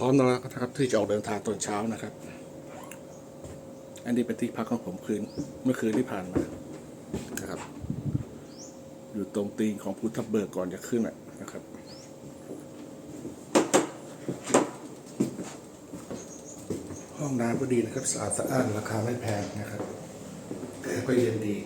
ร้อมแล้วนะครับที่จะออกเดินทางตอนเช้านะครับ อันนี้เป็นที่พักของผมคืนเมื่อคืนที่ผ่านมานะครับ อยู่ตรงตีนของพุทธเบิกก่อนจะขึ้นอะนะครับห้องน้ำก็ดีนะครับสะอาดสะอ้านราคาไม่แพงนะครับแอร์ก็เย็นดี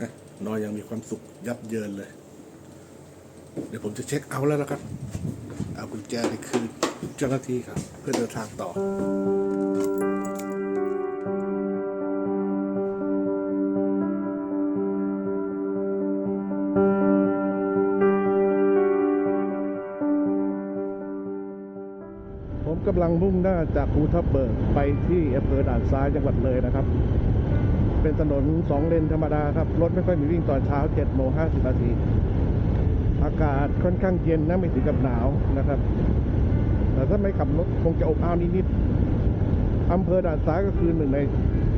นะนอนยังมี ความสุขยับเยินเลย เดี๋ยวผมจะเช็คเอาแล้วนะครับ เอากุญแจไปคืนเจ้าหน้าที่ครับ เพื่อเดินทางต่อผมกำลังมุ่งหน้าจากภูทับเบิกไปที่อำเภอด่านซ้ายจังหวัดเลยนะครับ เป็นถนนสองเลนธรรมดาครับ รถไม่ค่อยมีวิ่งตอนเช้า7โมง50นาที อากาศค่อนข้างเย็นนะไม่ถึงกับหนาวนะครับ แต่ถ้าไม่ขับรถคงจะอบอ้าวนิดๆอำเภอด่านซ้ายก็คือหนึ่งใน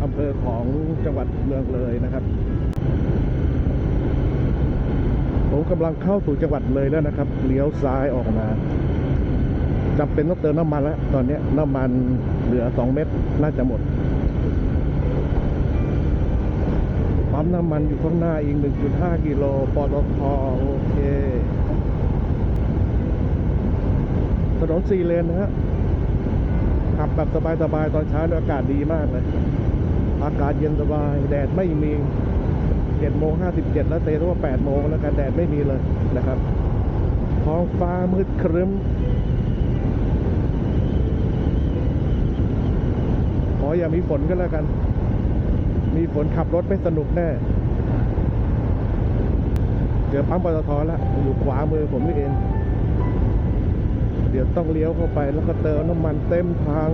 อำเภอของจังหวัดเมืองเลยนะครับ ผมกำลังเข้าสู่จังหวัดเลยแล้วนะครับ เลี้ยวซ้ายออกมาจำเป็นต้องเติมน้ำมันแล้ว ตอนนี้น้ำมันเหลือ 2 เม็ดน่าจะหมด ปั๊มน้ำมันอยู่ข้างหน้าอีก 1.5 กิโลปตทโอเค ถนนสี่เลนนะฮะ ขับแบบสบายๆ ตอนเช้าเนี่ยอากาศดีมากเลย อากาศเย็นสบาย แดดไม่มี7โมง57 แล้วเตะว่า8โมงแล้วกันแดดไม่มีเลยนะครับ ท้องฟ้ามืดครึ้ม ขออย่ามีฝนก็แล้วกัน มีฝนขับรถไม่สนุกแน่เดี๋ยวปั๊มปตทแล้วอยู่ขวามือผมนี่เอง เดี๋ยวต้องเลี้ยวเข้าไปแล้วก็เติมน้ำมันเต็มถัง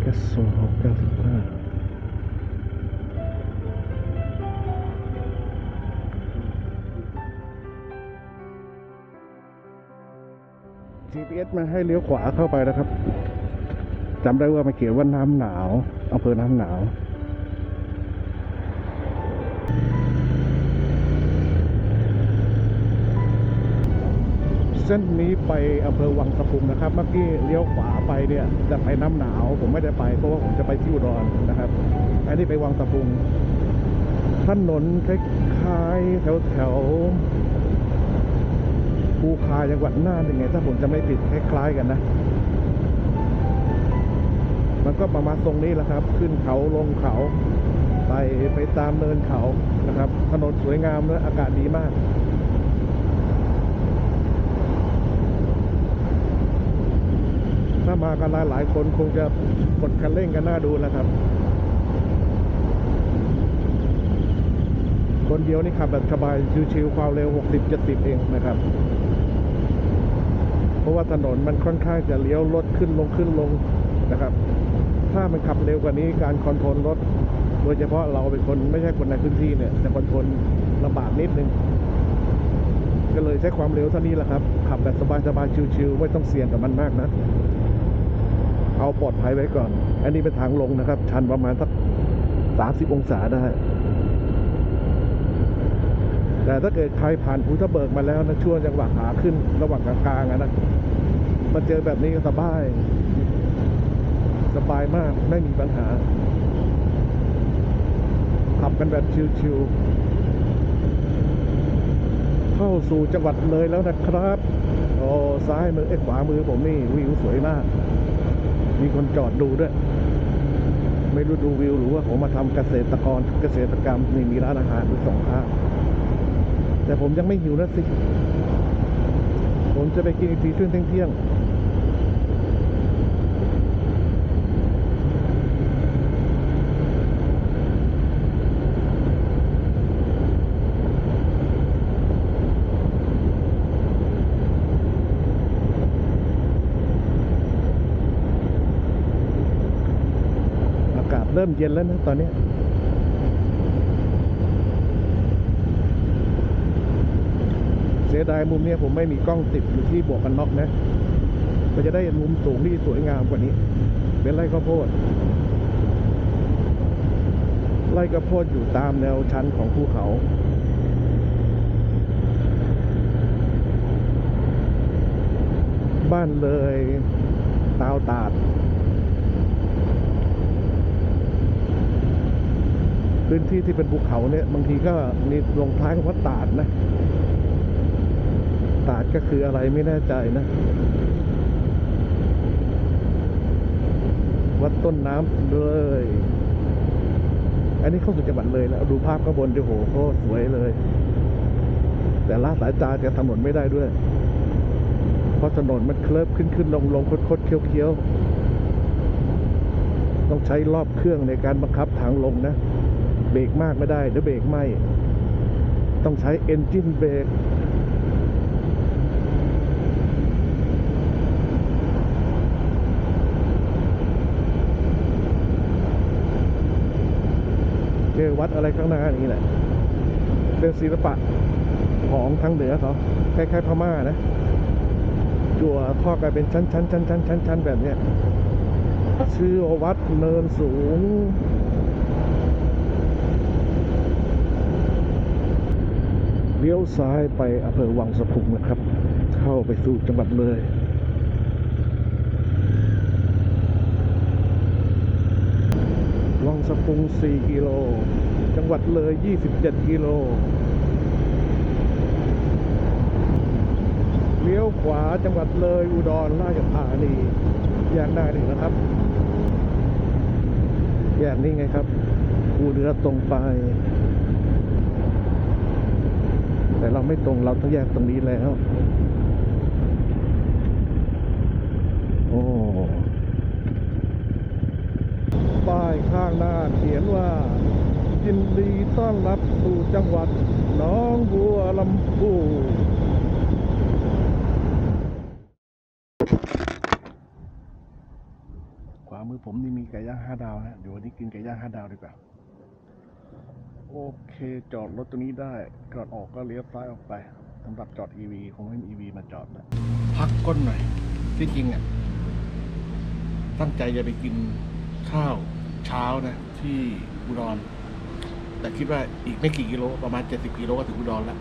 แก๊สโซฮอล95 GPS มาให้เลี้ยวขวาเข้าไปนะครับจำได้ว่ามันเขียนว่าน้ำหนาวอำเภอน้ำหนาวเส้นนี้ไปอำเภอวังสะพุงนะครับ เมื่อกี้เลี้ยวขวาไปเนี่ยจะไปน้ำหนาว ผมไม่ได้ไปเพราะว่าผมจะไปที่อุดรนะครับ อันนี้ไปวังสะพุงถนนคล้ายๆแถวแถว ภูคาจังหวัดน่านยังไง ถ้าผมจะไม่ผิดคล้ายๆกันนะ มันก็ประมาณตรงนี้แหละครับ ขึ้นเขาลงเขาไปไปตามเนินเขานะครับ ถนนสวยงามและอากาศดีมากถ้ามากันหลายหลายคนคงจะกดคันเร่งกันหน้าดูแล้วครับ คนเดียวนี่ขับแบบสบายชิวๆความเร็ว 60-70 เองนะครับ เพราะว่าถนนมันค่อนข้างจะเลี้ยวรถขึ้นลงขึ้นลงนะครับ ถ้ามันขับเร็วกว่านี้การคอนโทรลรถ โดยเฉพาะเราเป็นคนไม่ใช่คนในพื้นที่เนี่ยจะคอนโทรลลำบากนิดนึงก็เลยใช้ความเร็วเท่านี้แหละครับ ขับแบบสบายๆชิวๆไม่ต้องเสี่ยงกับมันมากนะ เอาปลอดภัยไว้ก่อน อันนี้เป็นทางลงนะครับ ชันประมาณสักสามสิบองศาได้ แต่ถ้าเกิดใครผ่านภูทะเบิกมาแล้วนะช่วงจังหวะขาขึ้นระหว่างกลางๆอะนะมาเจอแบบนี้ก็สบาย สบายมากไม่มีปัญหา ขับกันแบบชิวๆเข้าสู่จังหวัดเลยแล้วนะครับโอ้ซ้ายมือเอ้ยขวามือผมนี่วิวสวยมาก มีคนจอดดูด้วย ไม่รู้ดูวิวหรือว่าผมมาทำเกษตรกรเกษตรกรรมนี่มีร้านอาหารอยู่สองข้าง แต่ผมยังไม่หิวนะสิ ผมจะไปกินอีกทีช่วงเที่ยงอากาศเริ่มเย็นแล้วนะตอนนี้ สียดายมุมนี้ผมไม่มีกล้องติดอยู่ที่บวกกันน็อกนะมันจะได้มุมสูงที่สวยงามกว่านี้ เป็นไร่ข้าวโพดไร่ข้าวโพดอยู่ตามแนวชั้นของภูเขาบ้านเลยตาวตาด พื้นที่ที่เป็นภูเขาเนี่ย บางทีก็มีลงท้ายคำว่าตาดนะ ตาดก็คืออะไรไม่แน่ใจนะ วัดต้นน้ำเลย อันนี้เข้าสู่จังหวัดเลยแล้วดูภาพข้างบนดิโหโคสวยเลย แต่ละสายตาจะถนนไม่ได้ด้วย เพราะถนนมันเคลิบขึ้นขึ้นลงลงคดคดเคี้ยวเคี้ยวต้องใช้รอบเครื่องในการบังคับทางลงนะ เบรกมากไม่ได้เดี๋ยวเบรกไหมต้องใช้เอนจินเบรก เจอวัดอะไรข้างหน้าอย่างนี้แหละเป็นศิลปะของทางเหนือเขาคล้ายๆพม่านะจั่วทอกลายเป็นชั้นชั้นชั้นชั้นชั้นชั้นแบบเนี้ยชื่อวัดเนินสูงเลี้ยวซ้ายไปอำเภอวังสะพุงนะครับ เข้าไปสู่จังหวัดเลย วัง สะพุง 4 กิโล จังหวัดเลย 27 กิโล เลี้ยวขวาจังหวัดเลยอุดรราชธานีแยกหน้หนึ่งนะครับ แยกนี้ไงครับกูเรือตรงไป แต่เราไม่ตรงเราต้องแยกตรงนี้แล้ว โอ้ ป้ายข้างหน้าเขียนว่า ยินดีต้อนรับสู่จังหวัดหน้องบัวลำพูขวามือผมนี่มีไก่ย่างห้าดาวนะเดี๋ยววันนี้กินไก่ย่างห้าดาวดีกว่าโอเคจอดรถตรงนี้ได้ก่อนออกก็เลี้ยวซ้ายออกไปสำหรับจอด EV คงไม่มี EV มาจอดแล้วพักก้นหน่อยที่จริงอะตั้งใจจะไปกินข้าว เช้านะที่อุดร แต่คิดว่าอีกไม่กี่กิโลประมาณ70กิโลก็ถึงอุดรแล้ว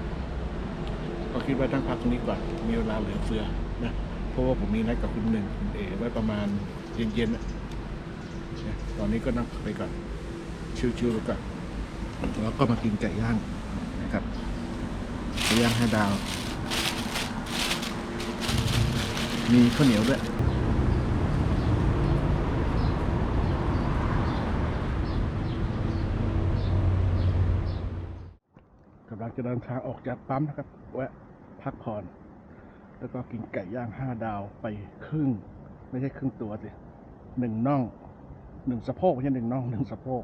ก็คิดว่าตั้งพักตรงนี้ก่อน มีเวลาเหลือเฟือนะเพราะว่าผมมีนัดกับคุณหนึ่งคุณเอไว้ประมาณเย็นๆนะตอนนี้ก็นั่งไปก่อน ชิวๆไปก่อนแล้วก็มากินไก่ย่างนะครับไก่ย่างห้าดาว มีข้าวเหนียวด้วย กำลัง จะเดินทางออกจากปั๊มนะครับ แวะพักผ่อน แล้วก็กินไก่ย่างห้าดาวไปครึ่ง ไม่ใช่ครึ่งตัวสิหนึ่งน่องหนึ่งสะโพกไม่ใช่หนึ่งน่องหนึ่งสะโพก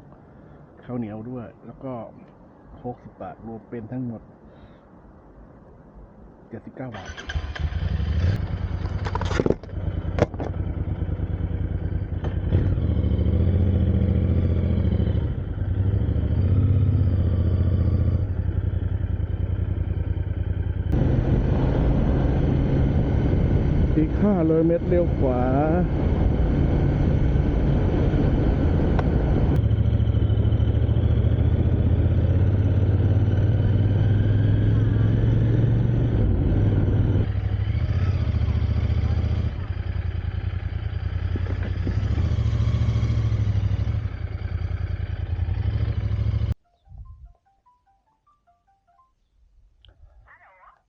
ข้าวเหนียวด้วย แล้วก็โคกสิบบาทรวมเป็นทั้งหมดเจ็ดสิบเก้าบาท อีกห้าเลยเมตรเลี้ยวขวา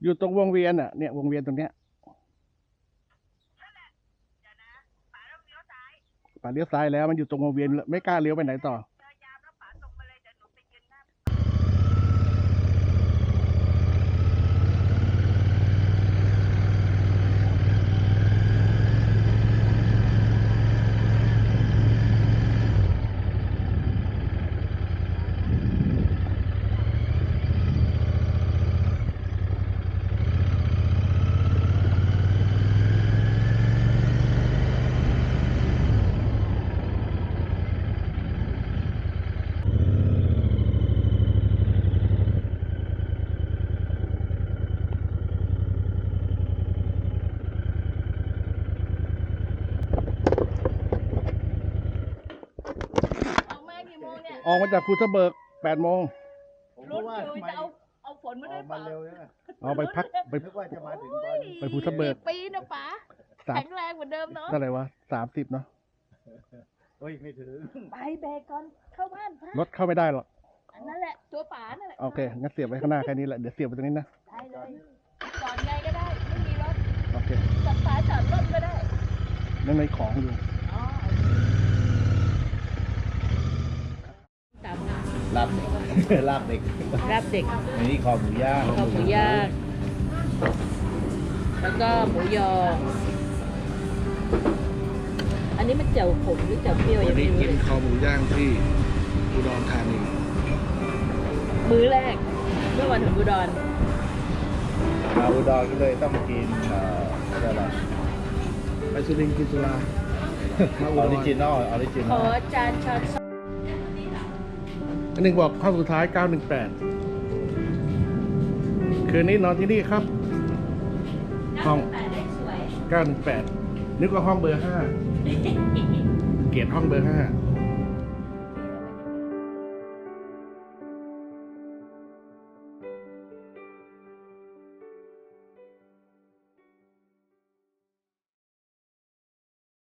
อยู่ตรงวงเวียนอะเนี่ยวงเวียนตรงเนี้ย ป่าเลี้ยวซ้ายแล้วมันอยู่ตรงวงเวียนไม่กล้าเลี้ยวไปไหนต่ออ ออกมาจากภูทับเบิกแปดโมงผมรุ่ก็นว่าอยู่ทำไมจะเอาเอาฝนมาอด้อวยกเปมาล่าเร็วเนี่ยเอาไปพักไป นึกว่าจะมาถึงตอนไปภูทับเบิกกี่ปีนะป๋าสามแข็งแรงเหมือนเดิมเนาะ เท่าไหร่วะสามสิบเนาะเฮ้ย ไม่ถึง ไปแบกก่อนเข้าบ้านพระรถเข้าไม่ได้หรอกอันนั่นแหละ ตัวป๋านั่นแหละโอเคงั้นเสียบไว้ข้างหน้าแค่นี้แหละเดี๋ยวเสียบไว้ตรงนี้นะได้เลยจอดไงก็ได้ ไม่มีรถโอเคจับสายจอดรถก็ได้นั่นในของอยู่ อ๋อตามงาน ลาบเด็ก ลาบเด็กรับเด็กอันนี้คอหมูย่างข้าวหมูย่างแล้วก็หมูยอ อันนี้มันเจียวขมหรือเจียวเปรี้ยวยังไม่รู้เลยคอหมูย่างที่อุดรธานีมื้อแรกเมื่อวันถึงอุดรมาอุดรก็เลยต้องกินเอ่ออะไรไปสุรินทร์กินสุรา ออริจินอลออริจินขออลจานช้อนส้อมอัน หนึ่งบอกข้อสุดท้าย 918 คืนนี้นอนที่นี่ครับ ห้อง 918 นึกว่าห้องเบอร์ 5 เกียรติห้องเบอร์ 5